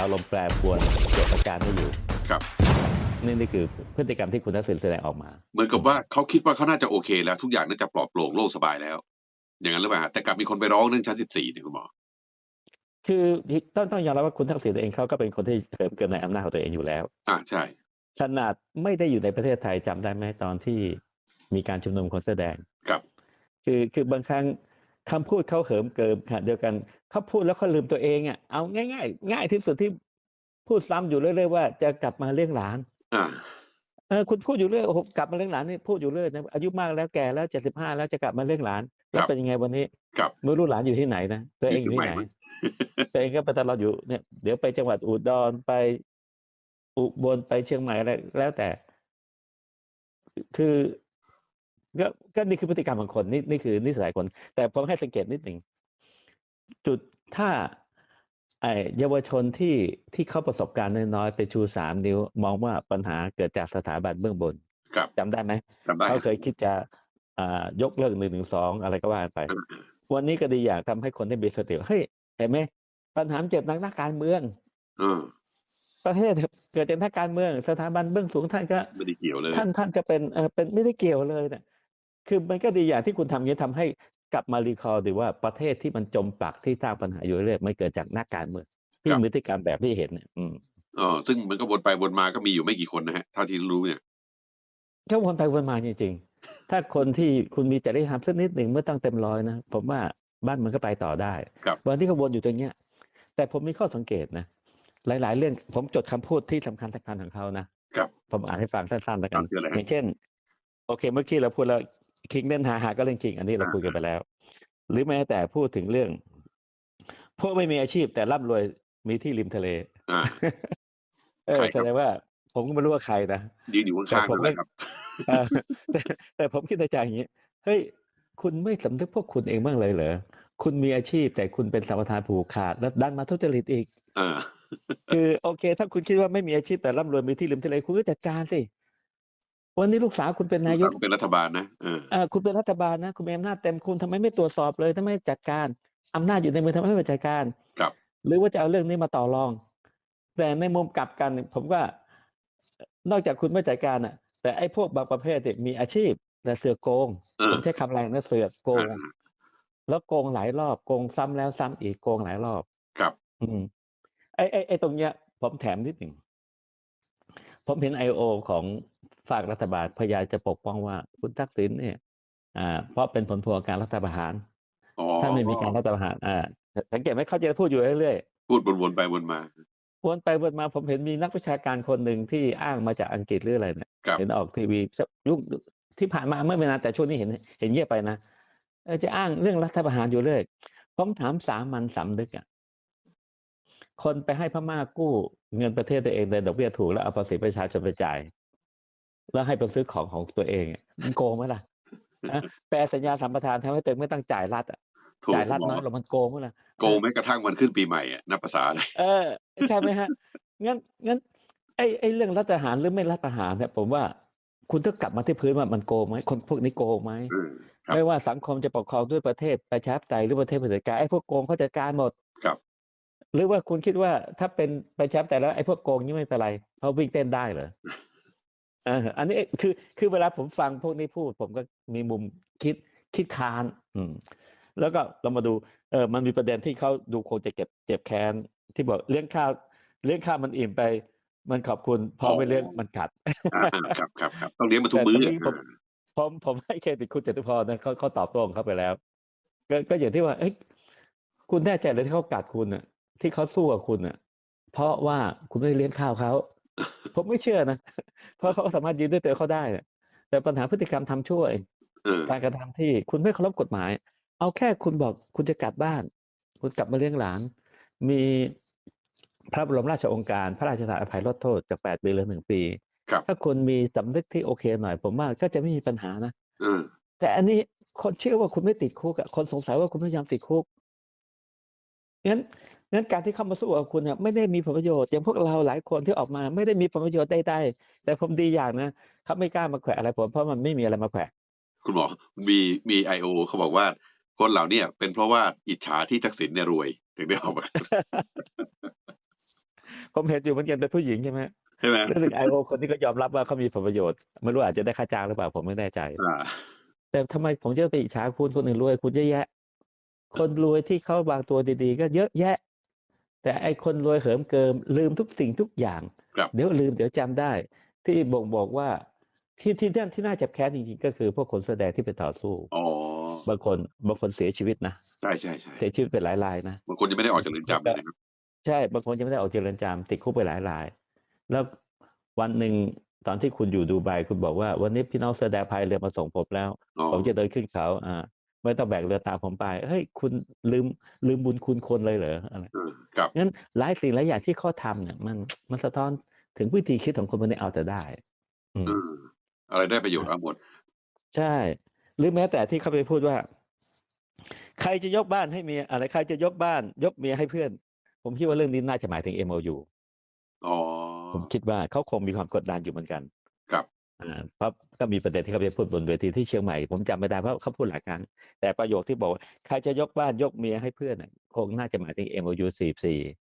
อารมณ์แปรปรวนเกิดอาการไม่อยู่ครับนี่นี่คือพฤติกรรมที่คุณทักษิณแสดงออกมา เหมือนกับว่าเขาคิดว่าเขาน่าจะโอเคแล้ว ทุกอย่างน่าจะปลอดโปร่งโล่งสบายแล้ว อย่างนั้นหรือเปล่าฮะแต่กลับมีคนไปร้องเรื่องชั้นสิบสี่เนี่ยคุณหมอคือต้องต้องยอมรับว่าคุณทักษิณเองเขาก็เป็นคนที่เหิมเกินในอำนาจของตัวเองอยู่แล้ว อ่าใช่ ขนาดไม่ได้อยู่ในประเทศไทยจำได้ไหมตอนที่มีการชุมนุมคนเสื้อแดงครับ คือคือบางครั้ง คำพูดเขาเหิมเกิมขณะเดียวกันเขาพูดแล้วเขาลืมตัวเองอะเอาง่ายๆง่ายที่สุดที่พูดซ้ำอยู่เรื่อยๆว่าจะกลับมาเลี้ยงหลานอ่าเออคุณพูดอยู่เรื่อยโอ้โหกลับมาเลี้ยงหลานนี่พูดอยู่เรื่อยนะอายุมากแล้วแก่แล้วเจ็ดสิบห้าแล้วจะกลับมาเลี้ยงหลานแล้วเป็นยังไงวันนี้ครับไม่รู้หลานอยู่ที่ไหนนะตัวเองอยู่ที่ไหนอยู่ที่ไหนตัวเองก็ไปตลอดอยู่เนี่ยเดี๋ยวไปจังหวัดอุดรไปอุบลไปเชียงใหม่อะไรแล้วแต่ คือ ก็ก็นี่คือพฤติกรรมของคนนี่นี่คือนิสัยคน แต่ผมให้สังเกตนิดหนึ่งจุดถ้าไอ้เยาวชนที่ที่เขาประสบการณ์น้อยๆไปชูสามนิ้ว มองว่าปัญหาเกิดจากสถาบันเบื้องบนครับจำได้ไหมจำได้เขาเคยคิดจะอ่ายกเลิกหนึ่งหนึ่งสองอะไรก็ว่าไป วันนี้ก็ดีอย่างทำให้คนได้มีสติว่าเฮ้ยเห็นไหมปัญหามันเจ็บนักนักการเมืองเออประเทศเกิดจากนักการเมือง สถาบันเบื้องสูงท่านก็ไม่ได้เกี่ยวเลย ท่านท่านจะเป็นเออเป็นไม่ได้เกี่ยวเลยเนี่ย คือมันก็ดีอย่างที่คุณทำอย่างนี้ทำให้กลับมารีคอร์ดีว่าประเทศที่มันจมปลักที่สร้างปัญหาอยู่เรื่อยมันเกิดจากนักการเมืองที่ครับ มีพฤติกรรมแบบที่เห็นเนี่ยอืมเออซึ่งมันก็วนไปวนมาก็มีอยู่ไม่กี่คนนะฮะเท่าที่รู้เนี่ย ก็วนไปวนมาจริงๆ ถ้าคนที่คุณมีจริยธรรมสักนิดหนึ่งเมื่อตั้งเต็มร้อยนะผมว่าบ้านมันก็ไปต่อได้ครับ วันที่เขาวนอยู่ตรงเนี้ย แต่ผมมีข้อสังเกตนะ หลาย ๆ เรื่องผมจดคำพูดที่สำคัญสำคัญของเขานะ ครับ ผมอ่านให้ฟังสั้นๆแล้วกัครันบเชื่อเลยฮะอย่างเช่น โอเค เมื่อกี้เราพูดแล้ว คิงเล่นหาหาก็เล่นคิง อันนี้เราอ่าคุยกันไปแล้ว หรือแม้แต่พูดถึงเรื่อง พวกไม่มีอาชีพแต่ร่ำรวยมีที่ริมทะเลอ่าเออใครครับแสดงว่า ผมก็ไม่รู้ว่าใครนะยืนอยู่ข้างๆแต่ผมนั่นแหละครับเออแต่แต่ผมคิดในใจอย่างนี้เฮ้ยคุณไม่สำนึกพวกคุณเองบ้างเลยเหรอคุณมีอาชีพแต่คุณเป็นสัมปทานผูกขาด แล้วดันมาทุจริตอีกอ่าคือโอเค ถ้าคุณคิดว่าไม่มีอาชีพแต่ร่ำรวยมีที่ริมทะเลคุณก็จัดการสิ วันนี้ลูกสาวคุณเป็นนายกเป็นรัฐบาลนะเออเอ่อคุณเป็นรัฐบาลนะ คุณมีอำนาจเต็มคุณทำไมไม่ตรวจสอบเลยทำไมไม่จัดการอำนาจอยู่ในมือทำไมไม่จัดการครับ หรือว่าจะเอาเรื่องนี้มาต่อรอง แต่ในมุมกลับกัน ผมว่านอกจากคุณไม่จัดการอะ แต่ไอ้พวกบางประเภทเนี่ยมีอาชีพแต่เสือกโกงเออผมใช้คำแรงนะเสือกโกงอ่าแล้วโกงหลายรอบโกงซ้ำแล้วซ้ำอีกโกงหลายรอบครับ อืมไอ้ไอ้ไอ้ตรงเนี้ย ผมแถมนิดหนึ่งผมเห็นไอโอของ ฝากรัฐบาลพยายามจะปกป้องว่าคุณทักษิณเนี่ยอ่าเพราะเป็นผลพวงของการรัฐประหารอ๋อถ้าไม่มีการรัฐประหารอ่าสังเกตไหมเขาจะพูดอยู่เรื่อยพูดวนๆไปวนมาๆวนไปวนมาผมเห็นมีนักวิชาการคนหนึ่งที่อ้างมาจากอังกฤษหรืออะไรเนี่ยครับเห็นออกทีวีสักยุคที่ผ่านมาเมื่อไม่นานแต่ช่วงนี้เห็นเห็นเงียบไปนะเออจะอ้างเรื่องรัฐประหารอยู่เรื่อยผมถามสามัญสำนึกอะคนไปให้พม่ากู้เงินประเทศตัวเองในดอกเบี้ยถูกแล้วเอาภาษีประชาชนไปจ่าย แล้วให้ไปซื้อของของตัวเองอะมันโกงไหมล่ะนะแปลสัญญาสัมปทานทำให้ตัวเองไม่ต้องจ่ายรัฐอะถูกจ่ายรัฐหมน้อยอลงมันโกงไหมล่ะโกงแม้กระทั่งวันขึ้นปีใหม่อะนับภาษาอะไรเออใช่ไหมฮะงั้นงั้นไอ้ไอ้เรื่องรัฐประหารหรือไม่รัฐประหารเนี่ยผมว่าคุณต้องกลับมาที่พื้นว่ามันโกงไหมคนพวกนี้โกงไหมเออครับไม่ว่าสังคมจะปกครองด้วยประเทศประชาธิปไตยหรือประเทศเผด็จการไอ้พวกโกงเขาจัดการหมดครับ หรือว่าคุณคิดว่าถ้าเป็นประชาธิปไตยแล้วไอ้พวกโกงนี่ไม่เป็นไรเพราะวิ่งเต้นได้เหรอเอออันนี้คือคือเวลาผมฟังพวกนี้พูด ผมก็มีมุมคิดคิดค้าน อืม แล้วก็เรามาดูเออมันมีประเด็นที่เขาดูคงจะเก็บเจ็บแค้นที่บอกเลี้ยงข้าวเลี้ยงข้าวมันอิ่มไป มันขอบคุณพออ๋อไม่เลี้ยงมันกัดอ่าครับครับครับต้องเลี้ยงมาทุกแต่มื้อตรงอะนี้ผมผมผมให้เครดิตคุณจตุพรนะเขาเขาตอบโต้ของเขาไปแล้ว ก็ก็อย่างที่ว่าเอ้ยคุณแน่ใจเลยที่เขากัดคุณอะ ที่เขาสู้กับคุณอะ เพราะว่าคุณไม่ได้เลี้ยงข้าวเขา ผมไม่เชื่อนะ เพราะเขาสามารถยืนด้วยตัวเขาได้น่ะแต่ปัญหาพฤติกรรมทำชั่วเองเออการกระทำที่คุณไม่เคารพกฎหมาย เอาแค่คุณบอกคุณจะกลับบ้าน คุณกลับมาเลี้ยงหลาน มีพระบรมราชโองการ พระราชทานอภัยลดโทษจากแปดปีเหลือหนึ่งปีครับถ้าคุณมีสำนึกที่โอเคหน่อย ผมว่าก็จะไม่มีปัญหานะเออแต่อันนี้คนเชื่อว่าคุณไม่ติดคุกอะคนสงสัยว่าคุณไม่ยอมติดคุกงั้น งั้นการที่เข้ามาสู้กับคุณเนี่ยไม่ได้มีผลประโยชน์อย่างพวกเราหลายคนที่ออกมา ไม่ได้มีผลประโยชน์ใดๆแต่ผมดีอย่างนะเขาไม่กล้ามาแขวะอะไรผมเพราะมันไม่มีอะไรมาแขวะคุณหมอมีมีไอโอเขาบอกว่า คนเหล่าเนี้เป็นเพราะว่าอิจฉาที่ทักษิณเนี่ยรวยถึงได้ออกมาผมเห็นอยู่เหมือนกันเป็นผู้หญิงใช่ไหมใช่ไหมรู้สึกไอโอคนนี้ก็ยอมรับว่าเขามีผลประโยชน์ไม่รู้อาจจะได้ค่าจ้างหรือเปล่าผมไม่แน่ใจอ่าแต่ทำไมผมจะไปอิจฉาคุณคนอื่นรวยคุณเยอะแยะ คนรวยที่เขาวางตัวดีๆ ก็เยอะแยะ แต่ไอคนรวยเหิมเกิมลืมทุกสิ่งทุกอย่าง ครับเดี๋ยวลืมเดี๋ยวจำได้ ที่บ่งบอกว่าที่ที่ที่ที่น่าเจ็บแค้นจริงๆ ก็คือพวกคนแสอแดงที่ไปต่อสู้ อ๋อบางคนบางคนเสียชีวิตนะใช่ใช่ใช่เสียชีวิตไปหลายรายนะ บางคนยังไม่ได้ออกจากเรือนจำเลยนะครับ ใช่ บางคนยังไม่ได้ออกจากเรือนจำติดคุกไปหลายราย แล้ววันหนึ่งตอนที่คุณอยู่ดูไบคุณบอกว่า วันนี้พี่น้องเสื้อแดงพายเรือมาส่งผมแล้ว อ๋อผมจะเดินขึ้นเขาอ่า ไม่ต้องแบกเรือตามผมไปเฮ้ยคุณลืมลืมบุญคุณคนเลยเหรออะไรเออครับงั้นหลายสิ่งหลายอย่างที่เขาทำเนี่ย มันมันสะท้อนถึงวิธีคิดของคนคนนี้เอาแต่ได้ อืมเอออะไรได้ประโยชน์เอาหมด ใช่ หรือแม้แต่ที่เขาไปพูดว่า ใครจะยกบ้านให้เมียอะไรใครจะยกบ้าน ยกเมียให้เพื่อน ผมคิดว่าเรื่องนี้น่าจะหมายถึง MOU อ๋อผมคิดว่าเขาคงมีความกดดันอยู่เหมือนกันครับอ่า เพราะก็มีประเด็นที่เขาไปพูดบนเวทีที่เชียงใหม่ ผมจำไม่ได้เพราะเขาพูดหลายครั้ง แต่ประโยคที่บอกว่าใครจะยกบ้านยกเมียให้เพื่อนคงน่าจะหมายถึง MOU 44